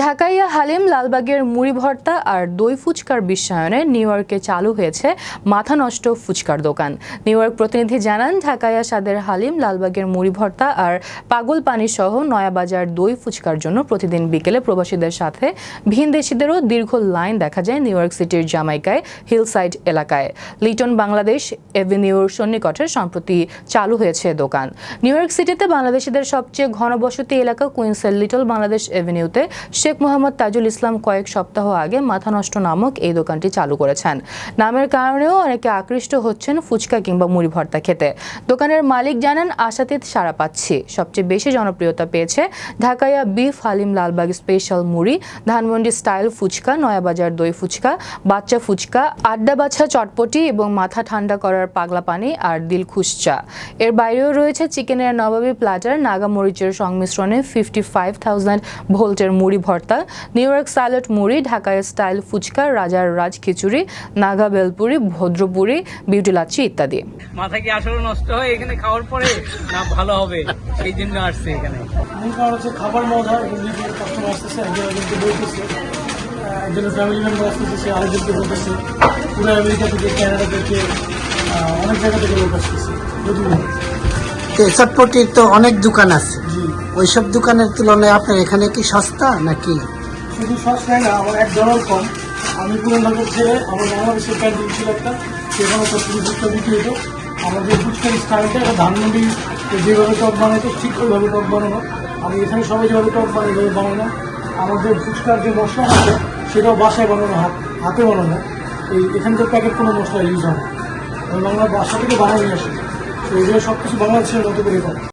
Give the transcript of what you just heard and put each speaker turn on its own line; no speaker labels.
ঢাকাইয়া হালিম, লালবাগের মুড়ি ভর্তা আর দই ফুচকার বিশ্বায়নে নিউ ইয়র্কে চালু হয়েছে মাথা নষ্ট ফুচকার দোকান। নিউ ইয়র্ক প্রতিনিধি জানান, ঢাকাইয়া সাদের হালিম, লালবাগের মুড়ি ভর্তা আর পাগল পানি সহ নয়াবাজার দই ফুচকার জন্য প্রতিদিন বিকেলে প্রবাসীদের সাথে ভিনদেশিদেরও দীর্ঘ লাইন দেখা যায় নিউ ইয়র্ক সিটির জামাইকায় হিলসাইড এলাকায়। লিটন বাংলাদেশ এভিনিউর সন্নিকটে সম্প্রতি চালু হয়েছে দোকান। নিউ ইয়র্ক সিটিতে বাংলাদেশিদের সবচেয়ে ঘনবসতি এলাকা কুইন্সের লিটল বাংলাদেশ এভিনিউতে শেখ মোহাম্মদ তাজুল ইসলাম কয়েক সপ্তাহ আগে মাথা নষ্ট নামক এই দোকানটি চালু করেছেন। নামের কারণেও অনেকে আকৃষ্ট হচ্ছেন ফুচকা কিংবা মুড়ি ভর্তা খেতে। দোকানের মালিক জানান, আশাতীত সাড়া পাচ্ছি। সবচেয়ে বেশি জনপ্রিয়তা পেয়েছে ঢাকাইয়া বিফ হালিম লালবাগ স্পেশাল মুড়ি, ধানমন্ডি স্টাইল ফুচকা, নয়াবাজার দই ফুচকা, বাচ্চা ফুচকা, আড্ডা বাছা চটপটি এবং মাথা ঠান্ডা করার পাগলা পানি আর দিলখুশ চা। এর বাইরেও রয়েছে চিকেনের নবাবী প্ল্যাটার নাগা মরিচের সংমিশ্রণে ফিফটি ফাইভ থাউজেন্ড ভোল্টের মুড়ি ভর্তা নিউ ইয়র্ক স্যালাড মুড়ি ঢাকায় স্টাইল ফুচকা রাজার রাজ খিচুড়ি নাগা বেলপুরি ভদ্রপুরি বিউটি লাচ্ছি ইত্যাদি।
মাথা কি আসলে নষ্ট হয় এখানে খাওয়ার পরে না ভালো হবে? সেই জন্য আসছে এখানে।
কারণ হচ্ছে খাবার মজা কাস্টমার আসতেছে একজন বলতেছে একজনের ফ্যামিলি মেম্বার আসতেছে সে আরেকজনকে বলতেছে পুরো আমেরিকা থেকে কানাডা থেকে অনেক জায়গা থেকে লোক আসতেছে।
তো চটপটির তো অনেক দোকান আছে।
ওই
সব দোকানের তুলনায় আপনার এখানে কি সস্তা নাকি?
শুধু সস্তায় না, আমার এক ডলার কম। আমি পুরো নগর ছেড়ে আমার বাংলাদেশের ক্যান্টিন ছিল একটা সেখানে ফুচকা বিক্রি হতো। আমাদের ফুচকার স্টাইলটা এটা ধানমন্ডি যেভাবে টক বানাতো ঠিক ওইভাবে টক বানানো। আমি এখানে সবাই যেভাবে টক বানাই ওইভাবে বানানো আমাদের ফুচকার যে মশলা আছে, সেটাও বাসায় বানানো, হাত, হাতে বানানো। এই এখানকার প্যাকেট কোনো মশলা ইউজ হয় না। আমি বাংলা বাসা থেকে নিয়ে আসি। তো এগুলো সব কিছু বাংলাদেশের মতো করে করে।